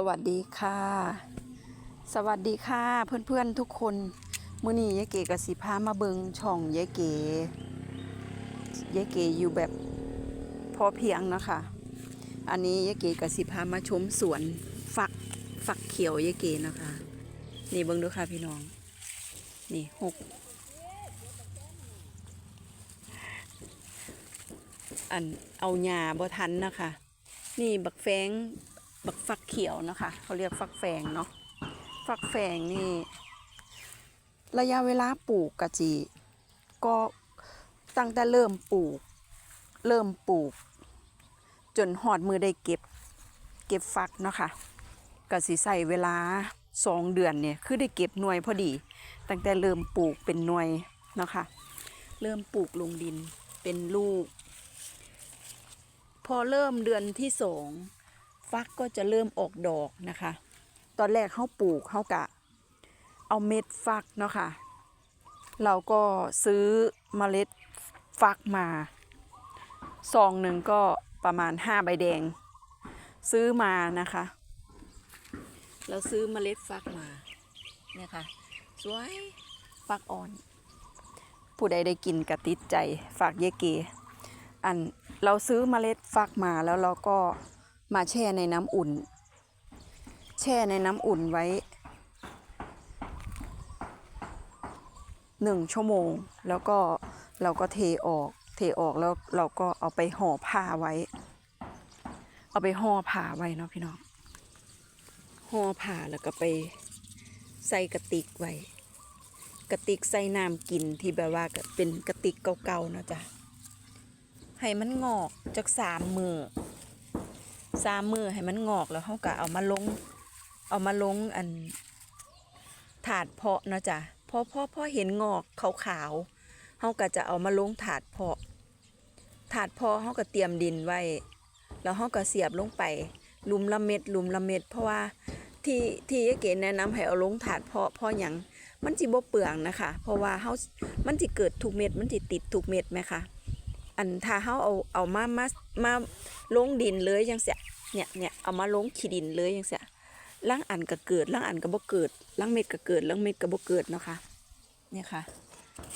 สวัสดีค่ะ สวัสดีค่ะเพื่อนๆทุกคนมื้อนี้ยายเก๋กับสิพามาเบิงช่องยายเก๋ยายเก๋อยู่แบบพอเพียงนะคะ อันนี้ยายเก๋กับสิพามาชมสวนฝักฝักเขียวยายเก๋นะคะ นี่เบิงดูค่ะพี่น้อง นี่หกอันเอาหญ้าบ่ทันนะคะ นี่บักแฟง บักฟักเขียวนะคะเขาเรียกฟักแฟงเนาะฟักแฟงนี่ ระยะเวลาปลูกกะจีก็ตั้งแต่เริ่มปลูก เริ่มปลูก จนหอดมือได้เก็บ เก็บฟักเนาะค่ะกะสิใส่เวลาสองเดือนเนี่ยคือได้เก็บหน่วยพอดี ตั้งแต่เริ่มปลูกเป็นหน่วยเนาะค่ะเริ่มปลูกลงดินเป็นลูก พอเริ่มเดือนที่สอง ฟักก็จะเริ่มออกดอกนะคะ ตอนแรกเขาปลูกเขากะ เอาเม็ดฟักเนาะค่ะ เราก็ซื้อเมล็ดฟักมา ซองหนึ่งก็ประมาณห้าใบแดง ซื้อมานะคะ เราซื้อเมล็ดฟักมาเนี่ยค่ะ สวยฟักอ่อน ผู้ใดได้กินกะติดใจฝากเยเก อันเราซื้อเมล็ดฟักมาแล้วเราก็ มาแช่ในน้ำอุ่น แช่ในน้ำอุ่นไว้หนึ่งชั่วโมง แล้วก็เราก็เทออก เทออกแล้วเราก็เอาไปห่อผ้าไว้ เอาไปห่อผ้าไว้เนาะพี่น้องห่อผ้าแล้วก็ไปใส่กระติกไว้ กระติกใส่น้ำกินที่แบบว่าเป็นกระติกเก่าๆเนาะจ้ะให้มันงอกจากสามมือ สามมือให้มันงอกแล้วเขาก็เอามาลง เอามาลงอันถาดเพาะเนาะจ้ะพอพอพอเห็นงอกขาวๆเขาก็จะเอามาลงถาดเพาะ ถาดเพาะเขาก็เตรียมดินไว้ แล้วเขาก็เสียบลงไปลุมละเม็ดลุมละเม็ดเพราะว่าที่ที่ยาเก๋แนะนำให้เอาลงถาดเพาะเพราะอย่างมันจิบ่เปลืองนะคะ เพราะว่าเขามันจิเกิดทุกเม็ดมันจิติดทุกเม็ดไหมคะ อันถ้าเขาเอาเอามามามาลงดินเลยยังเสียเนี่ยเนี่ยเอามาลงขี้ดินเลยยังเสียล่างอันก็เกิดล่างอันก็บ่เกิดล่างเม็ดก็เกิดล่างเม็ดก็บ่เกิดเนาะค่ะเนี่ยค่ะ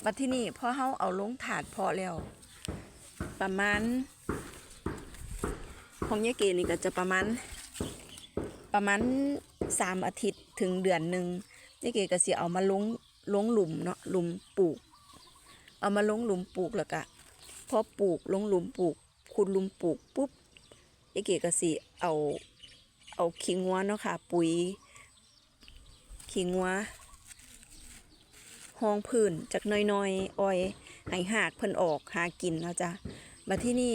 บัดที่นี่พอเขาเอาลงถาดพอแล้ว ประมาณของยายเกนี่ก็จะประมาณประมาณสามอาทิตย์ถึงเดือนหนึ่งยายเกก็สิเอามาลงลงหลุมเนาะหลุมปลูก เอามาลงหลุมปลูกแล้วก็ พอปลูกลงหลุมปลูกขุดหลุมปลูกปุ๊บไอเก๋ก็สิเอาเอาขี้งัวเนาะค่ะ ปุ๋ยขี้งัวห้องพื้นจากน้อยๆอ้อยให้หากเพิ่นออกหากินเนาะจ้ะบัดที่นี่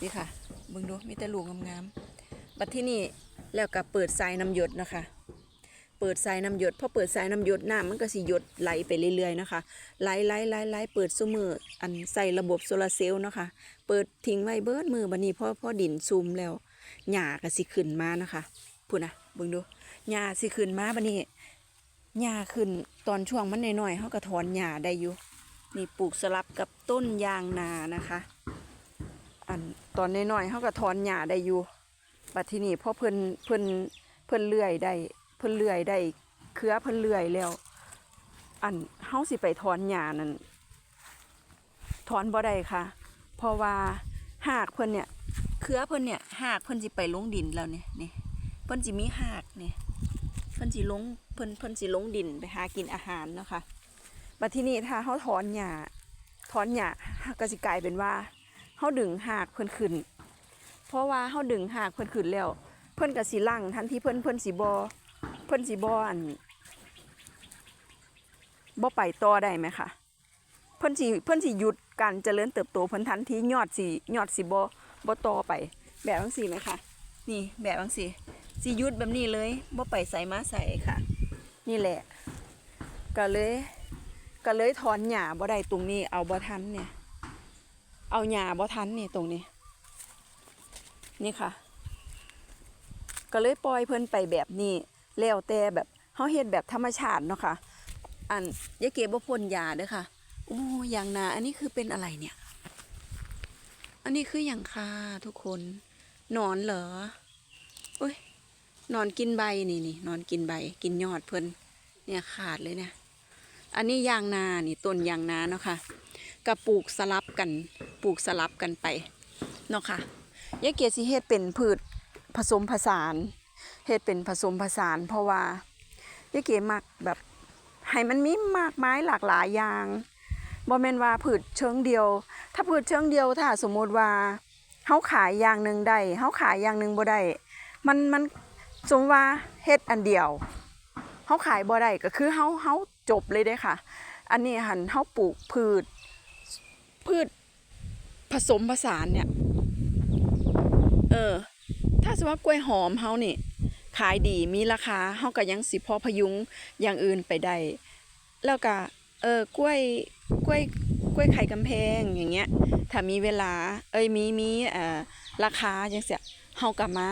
นี่ค่ะเบิ่งดูมีแต่ลูกงามๆบัดที่นี่แล้วก็เปิดสายน้ำหยดนะคะ เปิดสายน้ำหยดพอเปิดสายน้ำหยดน้ำมันก็สิหยดไหลไปเรื่อยๆนะคะไหลไหลไหลไหลเปิดซุมืออันใส่ระบบโซลาร์เซลล์นะคะเปิดทิ้งไว้เบิดมือบัดนี้พอพอดินซุมแล้วหญ้าก็สิขึ้นมานะคะพูดนะเบิ่งดูหญ้าสิขึ้นมาบัดนี้หญ้าขึ้นตอนช่วงมันน้อยๆเฮาก็ถอนหญ้าได้อยู่นี่ปลูกสลับกับต้นยางนานะคะ อันตอนน้อยๆเฮาก็ถอนหญ้าได้อยู่บัดทีนี้พอเพิ่นเพิ่นเพิ่นเลื่อยได้ เพิ่นเลื่อยได้เครือเพิ่นเลื่อยแล้ว อันเฮาสิไปถอนหญ้านั่นถอนบ่ได้ค่ะ เพราะว่าหากเพิ่นเนี่ยเครือเพิ่นเนี่ยหากเพิ่นสิไปลงดินแล้วเนี่ยนี่เพิ่นสิมีหากเนี่ยเพิ่นสิลงเพิ่นเพิ่นสิลงดินไปหากินอาหารเนาะค่ะบัดที่นี้ถ้าเฮาถอนหญ้าถอนหญ้าก็สิกลายเป็นว่าเฮาดึงหากเพิ่นขึ้น เพราะว่าเฮาดึงหากเพิ่นขึ้นแล้ว เพิ่นก็สิลั่งทันที่เพิ่นเพิ่นสิบ่ เพิ่นสิบ่อันบ่ไปต่อได้ไหมคะเพิ่นสิเพิ่นสิหยุดการเจริญเติบโตเพิ่นทันทียอดสิยอดสิบ่บ่ต่อไป แบบจังซี่ไหมคะนี่แบบจังซี่สิหยุดแบบนี้เลยบ่ไปใส่มาใส่ค่ะ นี่แหละ ก็เลยก็เลยถอนหญ้าบ่ได้ตรงนี้ เอาบ่ทันเนี่ย เอาหญ้าบ่ทันนี่ตรงนี้ นี่ค่ะ ก็เลยปล่อยเพิ่นไปแบบนี้ แล้วแต่แบบเฮาเฮ็ดแบบธรรมชาติเนาะค่ะ อันยาเก็บบ่พ่นยาเด้อค่ะโอ้ยางนา อันนี้คือเป็นอะไรเนี่ย อันนี้คืออย่างค่ะทุกคนนอนเหรออุ้ยนอนกินใบนี่นี่นอนกินใบ กินยอดเพิ่นเนี่ยขาดเลยเนี่ย อันนี้ยางนานี่ต้นยางนาเนาะค่ะก็ปลูกสลับกันปลูกสลับกันไปเนาะค่ะยายเกียรติสิเฮ็ดเป็นพืชผสมผสาน เฮ็ดเป็นผสมผสาน เพราะว่ายายเกียมักแบบให้มันมีมากมายหลากหลายอย่างบ่แม่นว่าพืชเชิงเดียว ถ้าพืชเชิงเดียวถ้าสมมติว่าเฮาขายอย่างหนึ่งได้เฮาขายอย่างหนึ่งบ่ได้มันมันสมว่าเฮ็ดอันเดียวเฮาขายบ่ได้ก็คือเฮาเฮาจบเลยเด้ค่ะ อันนี้หันเฮาปลูกพืช พืชผสมผสานเนี่ย เออ ถ้าสมมติว่ากล้วยหอมเฮานี่ ขายดีมีราคาเฮาก็ยังสิพอพยุงอย่างอื่นไปได้แล้วก็เออกล้วยกล้วยกล้วยไข่กำแพงอย่างเงี้ยถ้ามีเวลาเอ้ยมีมีเอ่อราคาจังเสียเฮาก็มา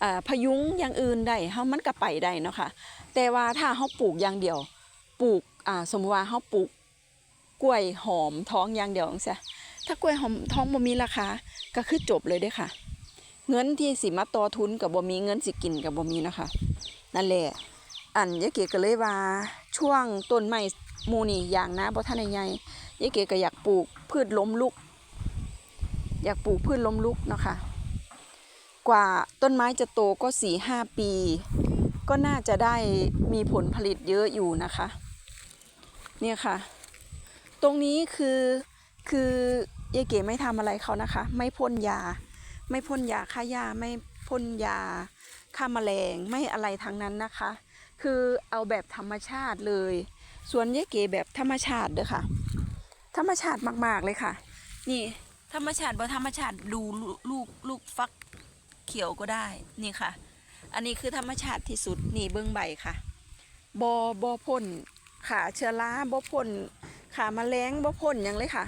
เอ่อพยุงอย่างอื่นได้เฮามันก็ไปได้เนาะค่ะแต่ว่าถ้าเฮาปลูกอย่างเดียว ปลูกอ่าสมมุติว่าเฮาปลูกกล้วยหอมท้องอย่างเดียวจังซี่ถ้ากล้วยหอมท้องบ่มีราคาก็คือจบเลยเด้ค่ะ เงินที่สิมาต่อทุนกับบ่มีเงินสิกินกับบ่มีนะคะ นั่นแหละ อันยายเก๋ก็เลยว่าช่วงต้นไม้มูนี่อย่างนะบ่ทันใหญ่ยายเก๋ก็อยากปลูกพืชล้มลุก อยากปลูกพืชล้มลุกเนาะค่ะกว่าต้นไม้จะโตก็สี่ห้าปี ก็น่าจะได้มีผลผลิตเยอะอยู่นะคะ เนี่ยค่ะ ตรงนี้คือคือยายเก๋ไม่ทำอะไรเขานะคะ ไม่พ่นยา ไม่พ่นยาฆ่าหญ้าไม่พ่นยาฆ่าแมลงไม่อะไรทั้งนั้นนะคะ คือเอาแบบธรรมชาติเลยส่วนยายเก๋แบบธรรมชาติเด้อค่ะ ธรรมชาติมากๆเลยค่ะ นี่ธรรมชาติบ่ธรรมชาติดูลูกลูกฟักเขียวก็ได้นี่ค่ะ อันนี้คือธรรมชาติที่สุดนี่เบื้องใบค่ะบอบอพ่นขาเชื้อราบอพ่นขาแมลงบอพ่นยังเลยค่ะ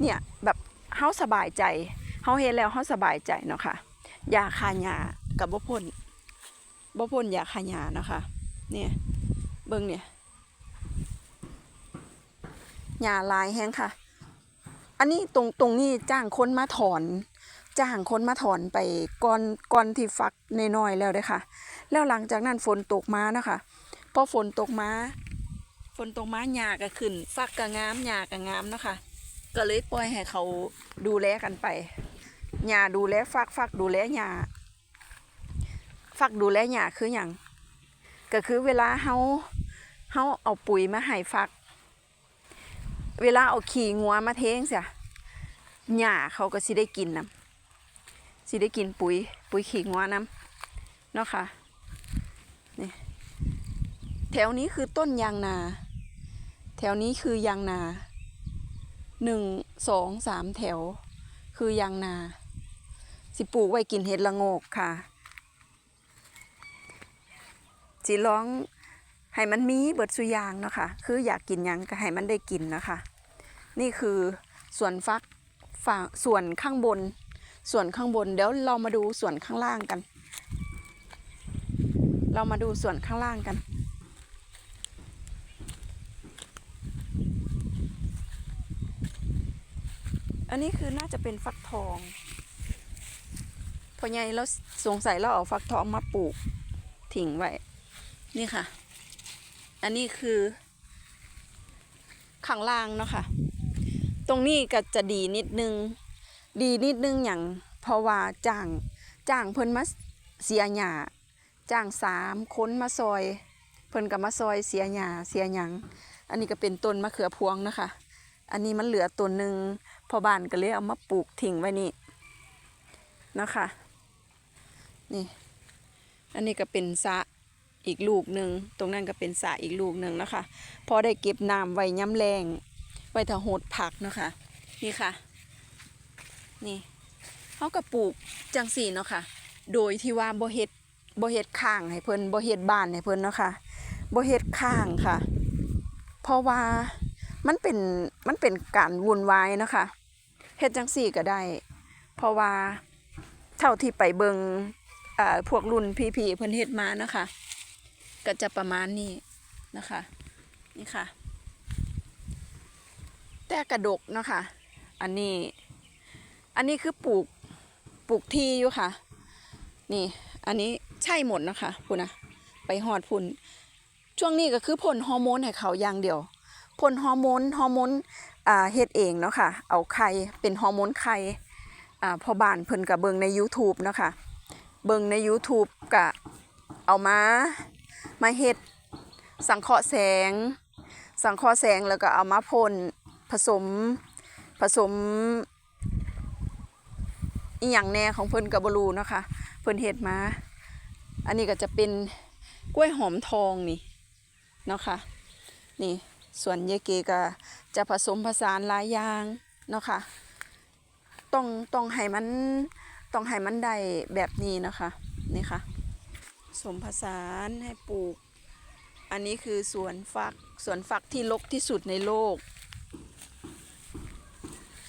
เนี่ยแบบเฮาสบายใจ เฮาเห็นแล้วเฮาสบายใจเนาะค่ะยาคาหญ้ากับบ่พ่นบ่พ่นยาคาหญ้านะคะเนี่ยเบิ่งเนี่ยหญ้าลายแฮงค่ะ อันนี้ตรงตรงนี้จ้างคนมาถอน จ้างคนมาถอนไปก่อนก่อนที่ฟักนน้อยแล้วเด้ค่ะ แล้วหลังจากนั้นฝนตกมานะคะพอฝนตกมาฝนตกมาหญ้าก็ขึ้น ฟักก็งามหญ้าก็งามเนาะค่ะก็เลยปล่อยให้เขาดูแลกันไป หญ้าดูแลฟักฟักดูแลหญ้าฟักดูแลหญ้าคืออย่างก็คือเวลาเฮาเฮาเอาปุ๋ยมาให้ฟัก เวลาเอาขี่งัวมาเทงเสียหญ้าเขาก็สิได้กินนํสิได้กินปุ๋ย ปุ๋ยขี่งัวนํเนาะค่ะนี่แถวนี้คือต้นยางนา แถวนี้คือยางนาหนึ่งสองสามแถวคือยางนา สิปลูกไว้กินเห็ดละโงกค่ะสิร้องให้มันมีเบิดสุยางเนาะค่ะคืออยากกินยังก็ให้มันได้กินนะคะ นี่คือส่วนฟักฝั่งส่วนข้างบน ส่วนข้างบน เดี๋ยวเรามาดูส่วนข้างล่างกัน เรามาดูส่วนข้างล่างกัน อันนี้คือน่าจะเป็นฟักทอง พอไงแล้วสงสัยเราเอาฟักทองมาปลูกทิ้งไว้ นี่ค่ะ อันนี้คือข้างล่างเนาะค่ะ ตรงนี้ก็จะดีนิดนึง ดีนิดนึงอย่างเพราะว่าจ้างจ้างเพิ่นมาเสียหญ้าจ้างสามค้นมาซอย เพิ่นก็มาซอยเสียหญ้าเสียหยัง อันนี้ก็เป็นต้นมะเขือพวงนะคะ อันนี้มันเหลือต้นหนึ่งพอบ้านก็เลยเอามาปลูกทิ้งไว้นี่นะคะ นี่ อันนี้ก็เป็นสะอีกลูกหนึ่งตรงนั้นก็เป็นสะอีกลูกหนึ่งนะคะ พอได้เก็บน้ำไว้ย้ำแรงไว้ถ้าโหดผักนะคะ นี่ค่ะ นี่เขาก็ปลูกจังสีเนาะค่ะ โดยที่ว่าบ่เฮ็ดบ่เฮ็ดข้างให้เพิ่นบ่เฮ็ดบ้านให้เพิ่นเนาะค่ะบ่เฮ็ดข้างค่ะ เพราะว่ามันเป็นมันเป็นการวุ่นวายเนาะค่ะเฮ็ดจังสี่ก็ได้ เพราะว่าเท่าที่ไปเบิง อ่อพวกรุ่นพี่ๆเพิ่นเฮ็ดมานะคะ ก็จะประมาณนี้นะคะ นี่ค่ะ แต่กระดกนะคะ อันนี้ อันนี้คือปลูกปลูกที่อยู่ค่ะ นี่ อันนี้ใช่หมดนะคะพุ่นนะไปหอดพุ่นช่วงนี้ก็คือพ่นฮอร์โมนให้เขาอย่างเดียวพ่นฮอร์โมนฮอร์โมนอ่าเฮ็ดเองเนาะค่ะ เอาไข่เป็นฮอร์โมนไข่อ่าพอบานเพิ่นก็เบิงใน YouTube เนาะค่ะ เบิ่งใน YouTube ก็เอามา มาเฮ็ด สังเคราะห์แสง สังเคราะห์แสงแล้วก็เอามาพ่นผสมผสมอีหยังแน่ของเพิ่นก็บ่รู้เนะคะเพิ่นเฮ็ดมา อันนี้ก็จะเป็นกล้วยหอมทองนี่เนาะค่ะนี่ส่วนยายเกก็จะผสมผสานหลายอย่างเนาะค่ะต้องต้องให้มัน ต้องให้มันได้แบบนี้นะคะนี่ค่ะสมผสานให้ปลูก อันนี้คือสวนฟักสวนฟักที่รกที่สุดในโลก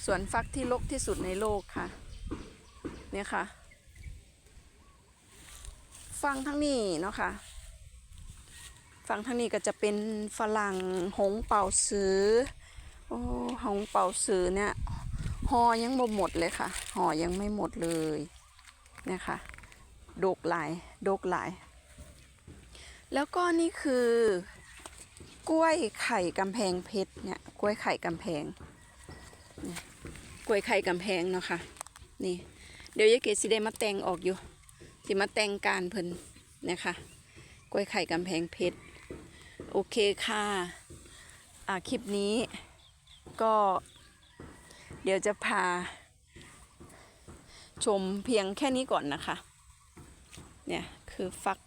สวนฟักที่รกที่สุดในโลกค่ะเนี่ยค่ะ ฟังทั้งนี้เนาะค่ะฟังทั้งนี้ก็จะเป็นฝรั่งหงเป่าสือโอ้หงเป่าสือเนี่ย ห่อยังบ่หมดเลยค่ะห่อยังไม่หมดเลยเนี่ยค่ะโดกหลายโดกหลาย แล้วก็นี่คือกล้วยไข่กำแพงเพชรเนี่ยกล้วยไข่กำแพงกล้วยไข่กำแพงเนาะค่ะนี่เดี๋ยวยายเกดสิได้มาแต่งออกอยู่สิมาแต่งการเพิ่นนะคะกล้วยไข่กำแพงเพชรโอเคค่ะอ่าคลิปนี้ก็ เดี๋ยวจะพา ชมเพียงแค่นี้ก่อนนะคะ เนี่ยคือฟัก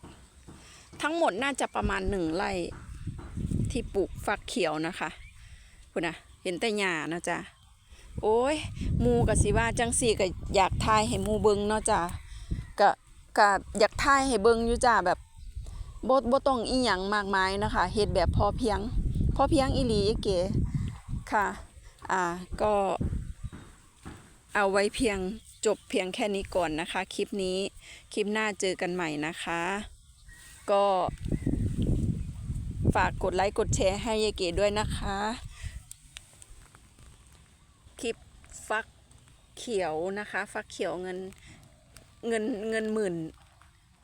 ทั้งหมดน่าจะประมาณหนึ่งไร่ที่ปลูกฟักเขียวนะคะคุณนะเห็นแต่หญ้านะจ๊ะโอ้ยมูกะสิว่าจังสี่ก็อยากทายให้มูเบิงเนาะจ้ะกะกะอยากทายให้เบิงอยู่จ้ะแบบบ่บ่ต้องอีหยังมากมายนะคะเฮ็ดแบบพอเพียง พอเพียงอีหลีเก๋ค่ะ อ่าก็ เอาไว้เพียงจบเพียงแค่นี้ก่อนนะคะ คลิปนี้คลิปหน้าเจอกันใหม่นะคะ ก็ฝากกดไลค์กดแชร์ให้ยายเก๋ด้วยนะคะ คลิปฟักเขียวนะคะ ฟักเขียวเงินเงินเงินหมื่น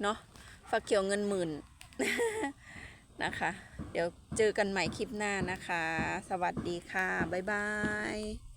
เนาะฟักเขียวเงินหมื่นนะคะ เดี๋ยวเจอกันใหม่คลิปหน้านะคะ สวัสดีค่ะ บ๊ายบาย